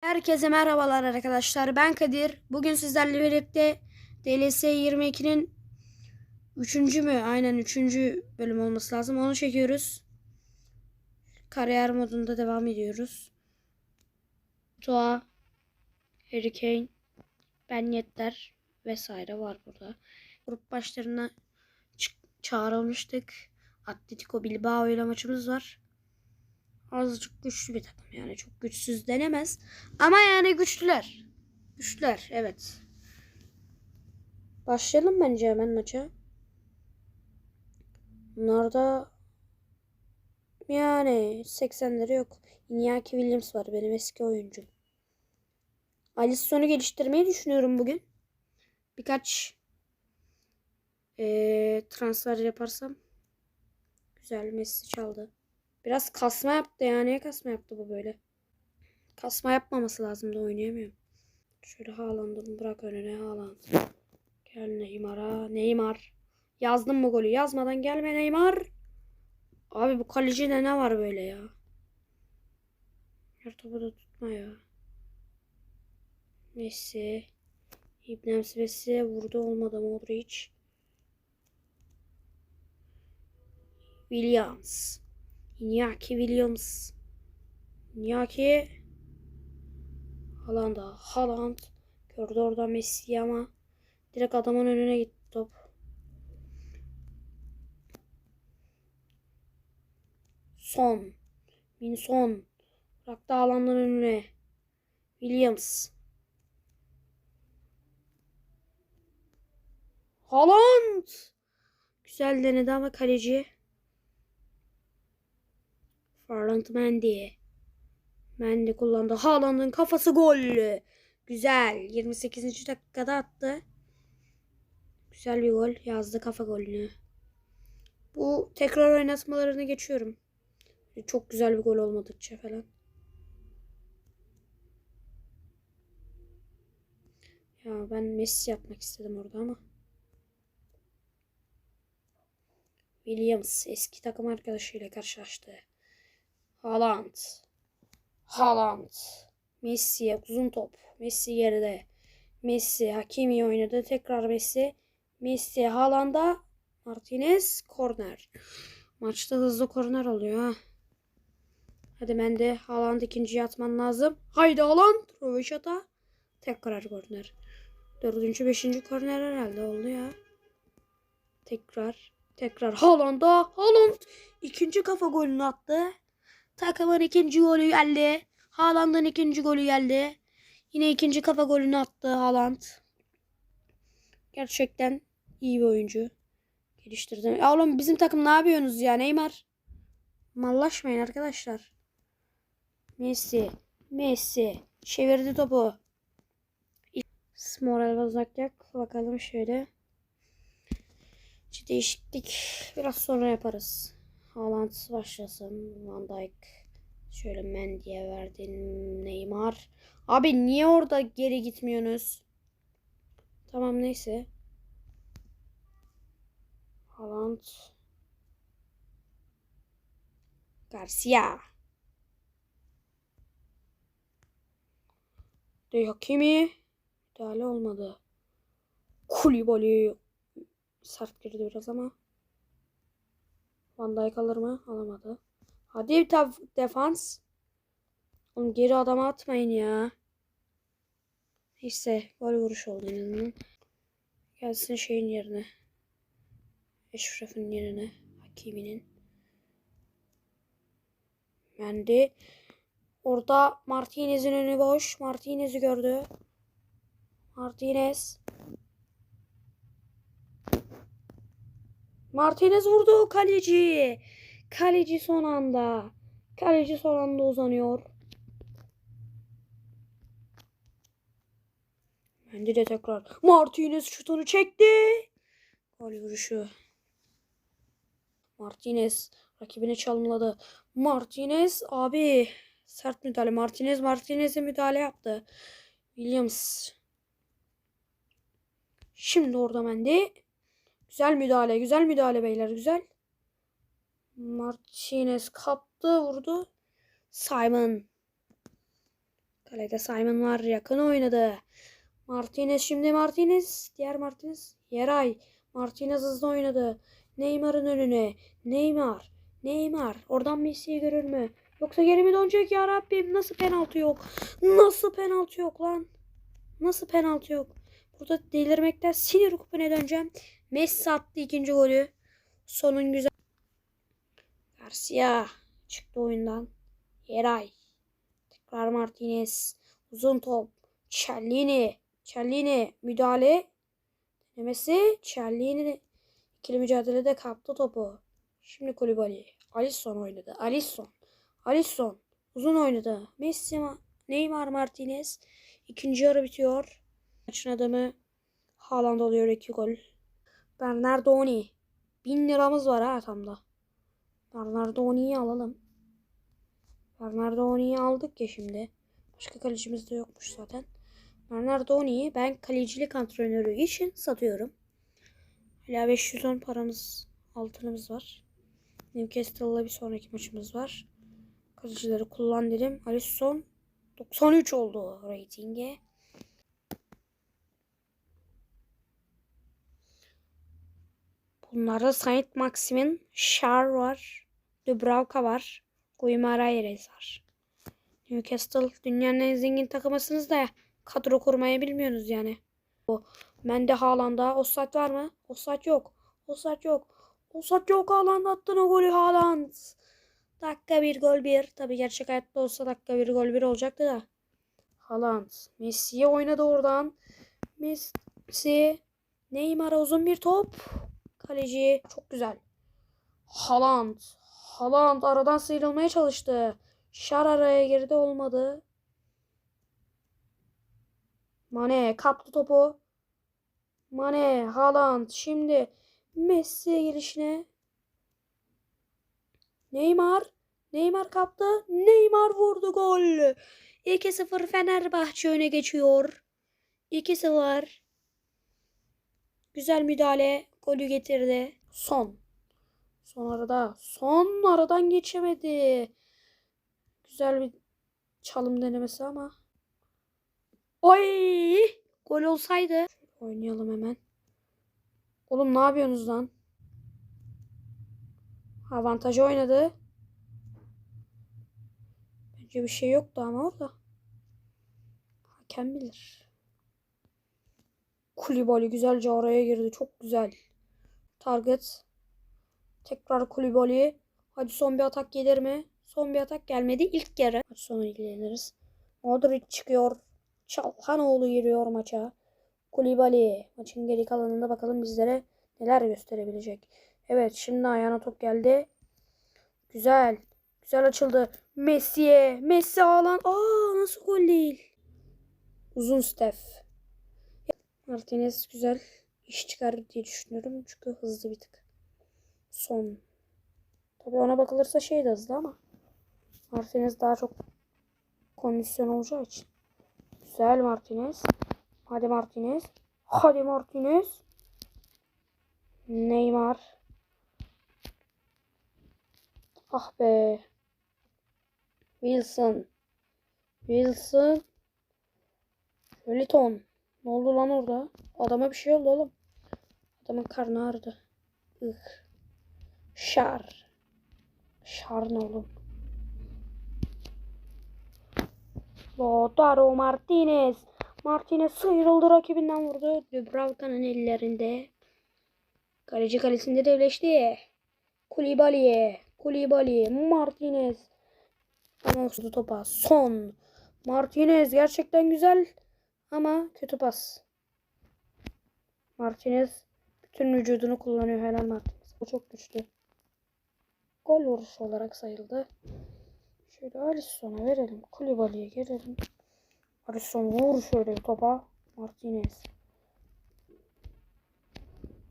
Herkese merhabalar arkadaşlar. Ben Kadir. Bugün sizlerle birlikte DLS 22'nin 3. mü? Aynen 3. bölüm olması lazım. Onu çekiyoruz. Kariyer modunda devam ediyoruz. Doğa, Harry Kane, Ben Yedder vesaire var burada. Grup başlarına çağrılmıştık. Atletico Bilbao ile maçımız var. Azıcık güçlü bir takım yani çok güçsüz denemez. Ama yani güçlüler. Güçlüler evet. Başlayalım bence hemen maça. Bunlarda yani 80'leri yok. Iñaki Williams var benim eski oyuncum. Alisson'u geliştirmeyi düşünüyorum bugün. Birkaç eee, transfer yaparsam. Güzel Messi çaldı. Biraz kasma yaptı ya. Niye kasma yaptı bu böyle? Kasma yapmaması lazımdı oynayamıyorum. Şöyle Haaland'ı bırak önüne Haaland. Gel Neymar'a. Neymar. Yazdım mı golü? Yazmadan gelme Neymar. Abi bu kalecide ne var böyle ya? Her topu da tutma ya. Messi. İbnemsi Messi vurdu olmadı Modric. Williams. Iñaki Williams. Iñaki. Haaland'a. Haaland. Gördü orada Messi ama direkt adamın önüne gitti top. Son. Min son. Bıraktı Haaland'ın önüne. Williams. Haaland. Güzel denedi ama kaleci. Farland Mendy. Mendy kullandı. Haaland'ın kafası gol. Güzel. 28. dakikada attı. Güzel bir gol. Yazdı kafa golünü. Bu tekrar oynatmalarını geçiyorum. Çok güzel bir gol olmadıkça falan. Ya ben Messi yapmak istedim orada ama. Williams eski takım arkadaşıyla karşılaştı. Haaland. Haaland. Messi uzun top. Messi geride. Messi Hakimi oynadı. Tekrar Messi. Messi Haaland'a Martinez korner. Maçta hızlı korner oluyor ha. Hadi ben de Haaland ikinciye atman lazım. Haydi Haaland. Röveşata. Tekrar korner. Dördüncü, beşinci korner herhalde oldu ya. Tekrar. Tekrar Haaland'a. Haaland ikinci kafa golünü attı. Takımın ikinci golü geldi. Haaland'ın ikinci golü geldi. Yine ikinci kafa golünü attı Haaland. Gerçekten iyi bir oyuncu. Geliştirdim. Ya oğlum bizim takım ne yapıyorsunuz ya Neymar? Mallaşmayın arkadaşlar. Messi. Messi. Çevirdi topu. Moral bozakyak. Bakalım şöyle. Değişiklik biraz sonra yaparız. Haaland başlasın. Van Dijk. Şöyle Mendy'ye verdin. Neymar. Abi niye orada geri gitmiyorsunuz? Tamam neyse. Haaland. Garcia. De Hakimi. Müdahale olmadı. Kulibali. Sert girdi biraz ama. Van Dijk alır mı? Alamadı. Hadi bir taf- defans. Oğlum geri adama atmayın ya. Neyse gol vuruş oldu en azından. Gelsin şeyin yerine. Eşref'in yerine. Hakimi'nin. Mendy. Orada Martinez'in önü boş. Martinez'i gördü. Martinez. Martinez vurdu kaleci. Kaleci son anda. Kaleci son anda uzanıyor. Mendy de tekrar. Martinez şutunu çekti. Gol vuruşu. Martinez rakibine çalımladı. Martinez abi sert müdahale. Martinez Martinez'e müdahale yaptı. Williams. Şimdi orada Mendy. Güzel müdahale. Güzel müdahale beyler. Güzel. Martinez kaptı vurdu. Simon. Kalede Simon var. Yakın oynadı. Martinez şimdi Martinez. Diğer Martinez. Yeray. Martinez hızlı oynadı. Neymar'ın önüne. Neymar. Neymar. Oradan Messi'yi görür mü? Yoksa geri mi dönecek ya Rabbim? Nasıl penaltı yok? Nasıl penaltı yok lan? Nasıl penaltı yok? Burada delirmekten sinir kupine döneceğim. Messi attı ikinci golü. Sonun güzel. Garcia çıktı oyundan. Yeray. Tekrar Martinez. Uzun top. Cellini. Cellini müdahale. Denemesi. Cellini ikili mücadelede kaptı topu. Şimdi Kulübali. Alisson oynadı. Alisson. Alisson. Uzun oynadı. Messi, Ma- Neymar Martinez. İkinci yarı bitiyor. Maçın adamı Haaland oluyor iki gol. Bernardoni. Bin liramız var ha tamda. Bernardoni'yi alalım. Bernardoni'yi aldık ya şimdi. Başka kalecimiz de yokmuş zaten. Bernardoni'yi ben kalecilik antrenörü için satıyorum. Hala 510 paramız, altınımız var. Newcastle'la bir sonraki maçımız var. Kalecileri kullan dedim. Alisson 93 oldu ratinge. Bunlarda Saint Maximin, Şar var. Dubravka var. Guimaraes var. Newcastle dünyanın en zengin takımısınız da kadro kurmayı bilmiyorsunuz yani. O Mende Haaland'a offside var mı? Offside yok. Offside yok. Offside yok Haaland attın o golü Haaland. Dakika bir gol bir. Tabi gerçek hayatta olsa dakika bir gol bir olacaktı da. Haaland. Messi'ye oynadı oradan. Messi. Neymar'a uzun bir top. Kaleci çok güzel. Haaland. Haaland aradan sıyrılmaya çalıştı. Şar araya girdi olmadı. Mane kaptı topu. Mane, Haaland şimdi Messi girişine. Neymar. Neymar kaptı. Neymar vurdu gol. 2-0 Fenerbahçe öne geçiyor. 2-0. Güzel müdahale. Golü getirdi. Son. Son arada. Son aradan geçemedi. Güzel bir çalım denemesi ama. Oy! Gol olsaydı. Oynayalım hemen. Oğlum ne yapıyorsunuz lan? Avantajı oynadı. Bence bir şey yoktu ama orada. Hakem bilir. Kulibali güzelce araya girdi. Çok güzel. Target. Tekrar Kulibali. Hadi son bir atak gelir mi? Son bir atak gelmedi. İlk yarı. Maç sonu ilgileniriz. Modric çıkıyor. Çalhanoğlu giriyor maça. Kulibali. Maçın geri kalanında bakalım bizlere neler gösterebilecek. Evet şimdi ayağına top geldi. Güzel. Güzel açıldı. Messi'ye. Messi alan. Aa nasıl gol değil. Uzun Steph. Martinez güzel iş çıkarır diye düşünüyorum. Çünkü hızlı bir tık. Son. Tabii ona bakılırsa şey de hızlı ama. Martinez daha çok kondisyon olacağı için. Güzel Martinez. Hadi Martinez. Hadi Martinez. Neymar. Ah be. Wilson. Wilson. Wellington. Ne oldu lan orada? Adama bir şey oldu oğlum. Adamın karnı ağrıdı. Ih. Şar. Şar ne oğlum? Lautaro Martinez. Martinez sıyrıldı rakibinden vurdu. Dubravka'nın ellerinde. Kaleci kalesinde devleşti. Kulibali. Kulibali. Martinez. Ama olsun topa. Son. Martinez gerçekten güzel. Ama kötü pas. Martinez bütün vücudunu kullanıyor helal Martinez. O çok güçlü. Gol vuruşu olarak sayıldı. Şöyle Alisson'a verelim. Kulibali'ye gelelim. Alisson vur şöyle topa. Martinez.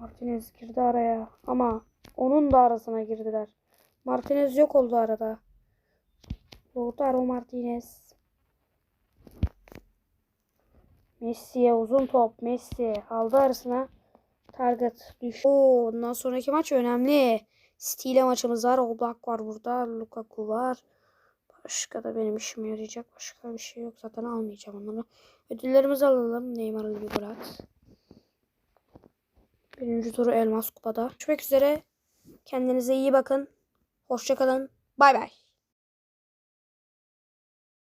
Martinez girdi araya. Ama onun da arasına girdiler. Martinez yok oldu arada. Lautaro Martinez. Messi'ye uzun top. Messi aldı arasına. Target düştü. Oo, ondan sonraki maç önemli. City ile maçımız var. Oblak var burada. Lukaku var. Başka da benim işime yarayacak başka bir şey yok. Zaten almayacağım onları. Ödüllerimizi alalım. Neymar'lı bir gol. Birinci turu Elmas Kupa'da. Görüşmek üzere. Kendinize iyi bakın. Hoşçakalın. Bay bay.